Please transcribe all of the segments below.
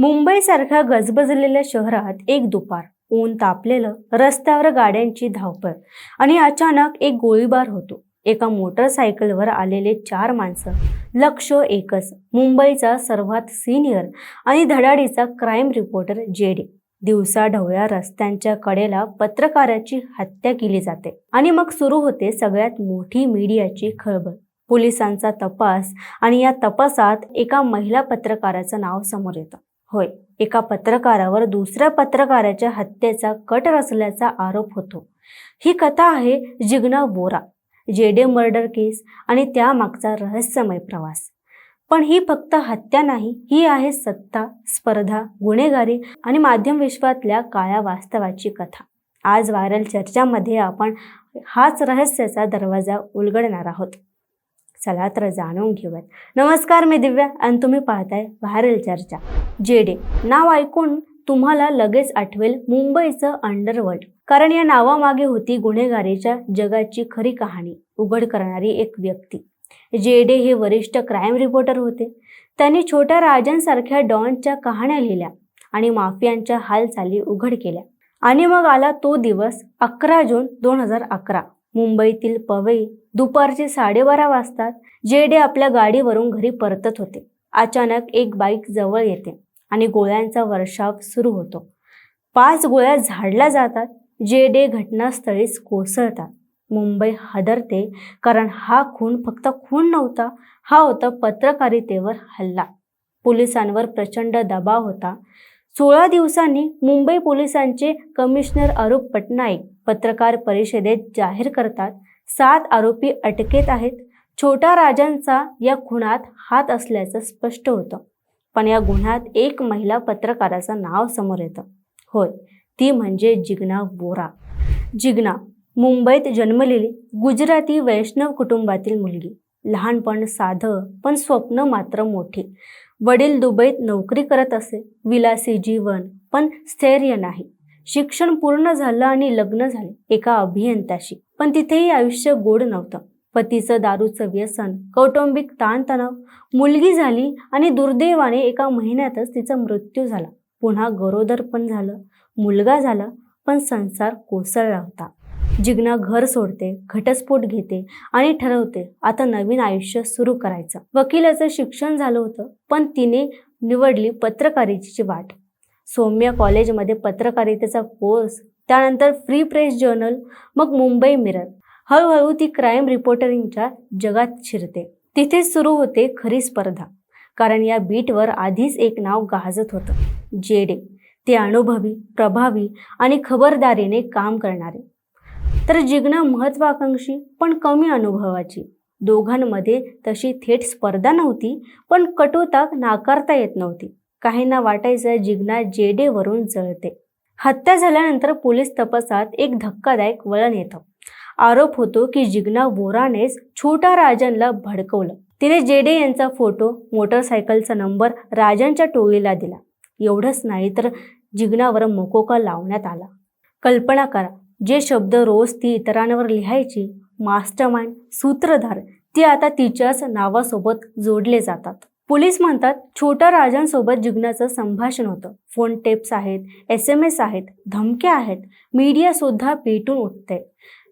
मुंबईसारख्या गजबजलेल्या शहरात एक दुपार ऊन तापलेलं रस्त्यावर गाड्यांची धावपळ आणि अचानक एक गोळीबार होतो. एका मोटरसायकलवर आलेले चार माणसं लक्ष एकच मुंबईचा सर्वात सिनियर आणि धडाडीचा क्राईम रिपोर्टर जेडी. दिवसा ढवळ्या रस्त्यांच्या कडेला पत्रकाराची हत्या केली जाते आणि मग सुरू होते सगळ्यात मोठी मीडियाची खळबळ. पोलिसांचा तपास आणि या तपासात एका महिला पत्रकाराचं नाव समोर येतं. होय एका पत्रकारावर दुसऱ्या पत्रकाराच्या हत्येचा कट रचल्याचा आरोप होतो. ही कथा आहे जिग्ना बोरा जेडे मर्डर केस आणि त्यामागचा रहस्यमय प्रवास. पण ही फक्त हत्या नाही ही आहे सत्ता स्पर्धा गुन्हेगारी आणि माध्यम विश्वातल्या काळ्या वास्तवाची कथा. आज व्हायरल चर्चामध्ये आपण हाच रहस्याचा दरवाजा उलगडणार आहोत. चला तर जाणून घेऊयात. नमस्कार मी दिव्या आणि तुम्ही पाहताय व्हायरल चर्चा. जेडे नाव ऐकून तुम्हाला लगेच आठवेल मुंबईचं अंडरवर्ल्ड कारण या नावामागे होती गुन्हेगारीच्या जगाची खरी कहाणी उघड करणारी एक व्यक्ती. जेडे हे वरिष्ठ क्राईम रिपोर्टर होते. त्यांनी छोट्या राजांसारख्या डॉनच्या कहाण्या लिहिल्या आणि माफियांच्या हालचाली उघड केल्या. आणि मग आला तो दिवस अकरा जून दोन हजार अकरा. मुंबईतील पवई दुपारचे साडेबारा वाजतात. जेडे आपल्या गाडीवरून घरी परतत होते. अचानक एक बाईक जवळ येते आणि गोळ्यांचा वर्षाव सुरू होतो. पाच गोळ्या झाडल्या जातात. जेडे घटनास्थळीच कोसळतात. मुंबई हादरते कारण हा खून फक्त खून नव्हता हा होता पत्रकारितेवर हल्ला. पोलिसांवर प्रचंड दबाव होता. सोळा दिवसांनी मुंबई पोलिसांचे कमिशनर अरूप पटनाईक पत्रकार परिषदेत जाहीर करतात. सात आरोपी अटकेत आहेत. छोटा राजांचा या खुनात हात असल्याचं स्पष्ट होतं. पण या गुन्ह्यात एक महिला पत्रकाराचं नाव समोर येतं. होय ती म्हणजे जिग्ना बोरा जिग्ना मुंबईत जन्मलेली गुजराती वैष्णव कुटुंबातील मुलगी. लहानपण साधं पण स्वप्न मात्र मोठी. वडील दुबईत नोकरी करत असे. विलासी जीवन पण स्थैर्य नाही. शिक्षण पूर्ण झालं आणि लग्न झाले एका अभियंत्याशी. पण तिथेही आयुष्य गोड नव्हतं. पतीचं दारूचं व्यसन कौटुंबिक ताणतणाव मुलगी झाली आणि दुर्दैवाने एका महिन्यातच तिचा मृत्यू झाला. पुन्हा गरोदर पण झालं मुलगा झाला पण संसार कोसळला होता. जिग्ना घर सोडते घटस्फोट घेते आणि ठरवते आता नवीन आयुष्य सुरू करायचं. वकिलाचं शिक्षण झालं होतं पण तिने निवडली पत्रकारितेची वाट. सौम्य कॉलेजमध्ये पत्रकारितेचा कोर्स त्यानंतर फ्री प्रेस जर्नल मग मुंबई मिरर. हळूहळू ती क्राईम रिपोर्टरिंगच्या जगात शिरते. तिथेच सुरू होते खरी स्पर्धा कारण या बीटवर आधीच एक नाव गाजत होतं. जेडे ते अनुभवी प्रभावी आणि खबरदारीने काम करणारे. तर जिग्ना महत्वाकांक्षी पण कमी अनुभवाची. दोघांमध्ये तशी थेट स्पर्धा नव्हती पण कटुता नाकारता येत नव्हती. काहींना वाटायचं जिग्ना जेडेवरून जळते. हत्या झाल्यानंतर पोलीस तपासात एक धक्कादायक वळण येतं. आरोप होतो की जिग्ना वोरानेच छोटा राजनला भडकवलं. तिने जेडे यांचा फोटो मोटरसायकलचा नंबर राजांच्या टोळीला दिला. एवढंच नाही तर जिग्नावर मोकोका लावण्यात आला. कल्पना करा जे शब्द रोज ती इतरांवर लिहायची मास्टरमाइंड सूत्रधार ती आता तिच्याच नावासोबत जोडले जातात. पोलीस म्हणतात छोट्या राजांसोबत जिग्नाचं संभाषण होतं. फोन टेप्स आहेत एस एम एस आहेत धमक्या आहेत मीडिया सुद्धा पेटून उठते.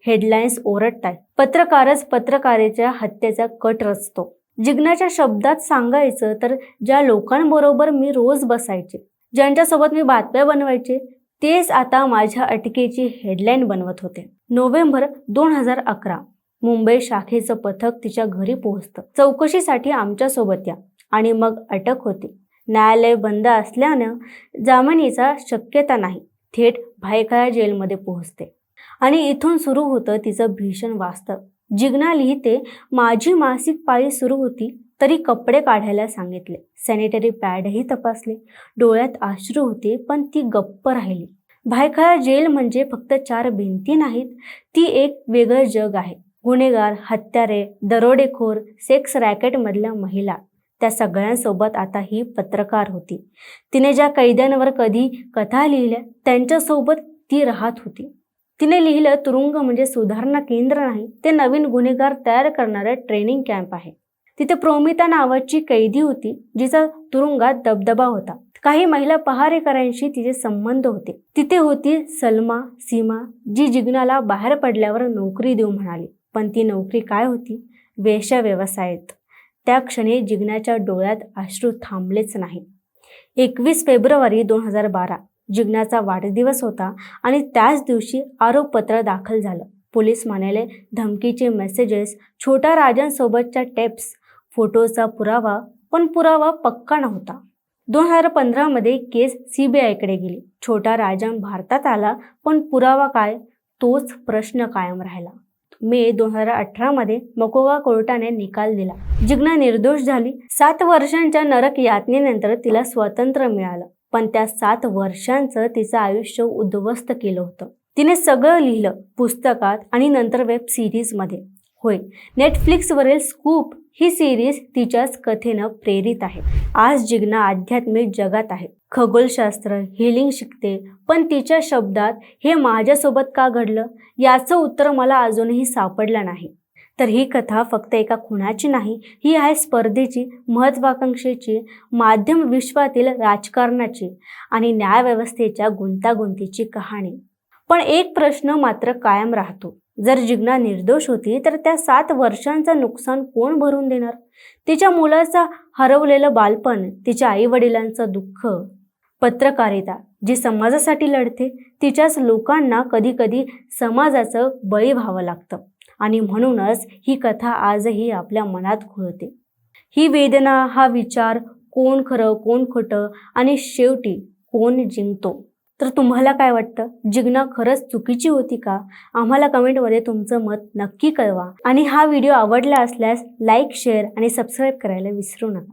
हेडलाईन्स ओरडताय पत्रकारच पत्रकारेच्या हत्येचा कट रचतो. जिग्नाच्या शब्दात सांगायचं तर ज्या लोकांबरोबर मी रोज बसायचे ज्यांच्यासोबत मी बातम्या बनवायचे तेच आता माझ्या अटकेची हेडलाईन बनवत होते. नोव्हेंबर दोन हजार अकरा. मुंबई शाखेचं पथक तिच्या घरी पोहोचतं. चौकशीसाठी आमच्यासोबत या. आणि मग अटक होते. न्यायालय बंद असल्यानं जामिनीचा शक्यता नाही. थेट भायखळा जेलमध्ये पोहोचते. आणि इथून सुरू होतं तिचं भीषण वास्तव. जिग्ना लिहिते माझी मासिक पाळी सुरू होती तरी कपडे काढायला सांगितले. सॅनिटरी पॅडही तपासले. डोळ्यात अश्रू होते पण ती गप्प राहिली. भायखळा जेल म्हणजे फक्त चार भिंती नाहीत ती एक वेगळं जग आहे. गुन्हेगार हत्यारे दरोडेखोर सेक्स रॅकेटमधल्या महिला त्या सगळ्यांसोबत आता ही पत्रकार होती. तिने ज्या कैद्यांवर कधी कथा लिहिल्या त्यांच्यासोबत ती राहत होती. तिने लिहिलं तुरुंग म्हणजे सुधारणा केंद्र नाही ते नवीन गुन्हेगार तयार करणारं ट्रेनिंग कॅम्प आहे. तिथे प्रोमिता नावाची कैदी होती जिचा तुरुंगात दबदबा होता. काही महिला पहारेकरांशी तिचे संबंध होते. तिथे होती सलमा सीमा जी जिग्नाला बाहेर पडल्यावर नोकरी देऊ म्हणाली. पण ती नोकरी काय होती? वेश्या व्यवसायात. त्या क्षणी जिग्नाच्या डोळ्यात अश्रू थांबलेच नाही एकवीस फेब्रुवारी दोन हजार बारा. जिग्नाचा वाढदिवस होता आणि त्याच दिवशी आरोपपत्र दाखल झालं. पोलीस म्हणाले धमकीचे मेसेजेस छोट्या राजांसोबतच्या टेप्स फोटोचा पुरावा पण पुरावा पक्का नव्हता. दोन हजार पंधरामध्ये केस सी बी आयकडे गेली. छोटा राजन भारतात आला पण पुरावा काय तोच प्रश्न कायम राहिला. मे दोन हजार अठरामध्ये मकोवा कोर्टाने निकाल दिला. जिग्ना निर्दोष झाली. सात वर्षांच्या नरक यातनेनंतर तिला स्वातंत्र्य मिळालं पण त्या सात वर्षांचं तिचं आयुष्य उद्ध्वस्त केलं होतं. तिने सगळं लिहिलं पुस्तकात आणि नंतर वेब सिरीजमध्ये. होय नेटफ्लिक्सवरील स्कूप ही सिरीज तिच्याच कथेनं प्रेरित आहे. आज जिग्ना आध्यात्मिक जगात आहे. खगोलशास्त्र हिलिंग शिकते पण तिच्या शब्दात हे माझ्यासोबत का घडलं? याचं उत्तर मला अजूनही सापडलं नाही. तर ही कथा फक्त एका खुणाची नाही ही आहे स्पर्धेची महत्वाकांक्षेची माध्यम विश्वातील राजकारणाची आणि न्यायव्यवस्थेच्या गुंतागुंतीची कहाणी. पण एक प्रश्न मात्र कायम राहतो. जर जिग्ना निर्दोष होती तर त्या सात वर्षांचं नुकसान कोण भरून देणार? तिच्या मुलाचं हरवलेलं बालपण तिच्या आई वडिलांचं दुःख पत्रकारिता जी समाजासाठी लढते तिच्याच लोकांना कधी कधी समाजाचं बळी व्हावं लागतं. आणि म्हणूनच ही कथा आजही आपल्या मनात खुळते ही वेदना हा विचार कोण खरं कोण खोटं आणि शेवटी कोण जिंकतो? तर तुम्हाला काय वाटतं? जिग्ना खरंच चुकीची होती का? आम्हाला कमेंटमध्ये तुमचं मत नक्की कळवा. आणि हा व्हिडिओ आवडला असल्यास लाईक शेअर आणि सबस्क्राईब करायला विसरू नका.